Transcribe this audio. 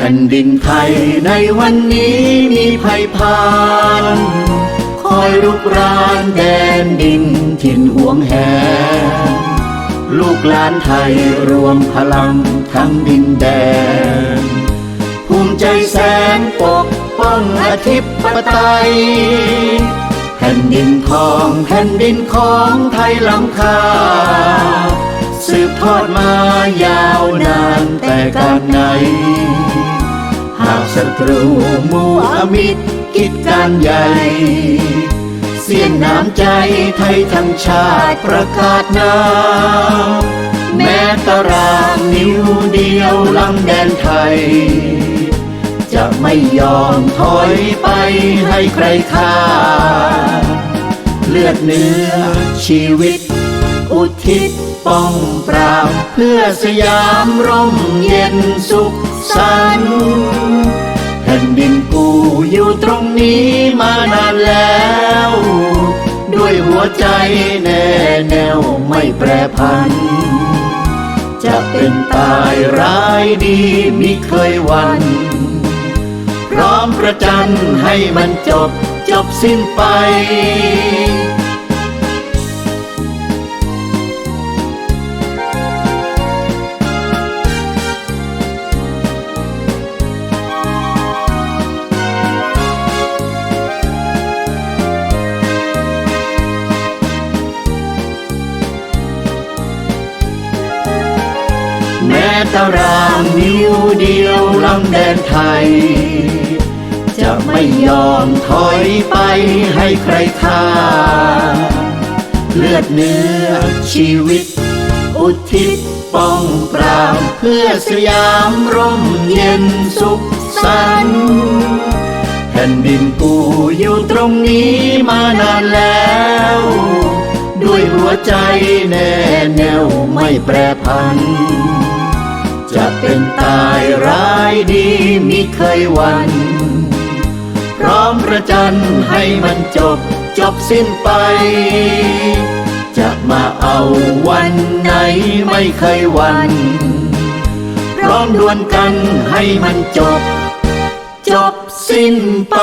แผ่นดินไทยในวันนี้มีภัยพานคอยรุกรานแดนดินถิ่นห่วงแหนลูกหลานไทยรวมพลังทั้งดินแดน ภูมิใจแสนปกป้องอธิปไตย แผ่นดินทองแผ่นดินของไทยล้ำค่าสืบทอดมายาวนานแต่การไหนากศัตรูมูอมิตรกิจการใหญ่ เสียงน้ำใจไทยทั้งชาติประกาศนาแม้ตารางนิ้วเดียวลำแดนไทย จะไม่ยอมถอยไปให้ใครฆ่า เลือดเนื้อชีวิต อุทิศป้องปราบเพื่อสยามร่มเย็นสุข สันแผ่นดินกูอยู่ตรงนี้มานานแล้ว ด้วยหัวใจแน่แน่วไม่แปรพัน จะเป็นตายร้ายดีมิเคยหวันพร้อมประจันให้มันจบจบสิ้นไป ตารางนิ้วเดียวลำแดนไทย จะไม่ยอมถอยไปให้ใครฆ่า เลือดเนื้อชีวิต อุทิศป้องปราบเพื่อสยามร่มเย็นสุขสันต์แผ่นดินกูอยู่ตรงนี้มานานแล้ว ด้วยหัวใจแน่แน่วไม่แปรพัน จะเป็นตายร้ายดีมิเคยวัน พร้อมประจันให้มันจบจบสิ้นไป จะมาเอาวันไหนไม่เคยวัน พร้อมดวลกันให้มันจบ จบสิ้นไป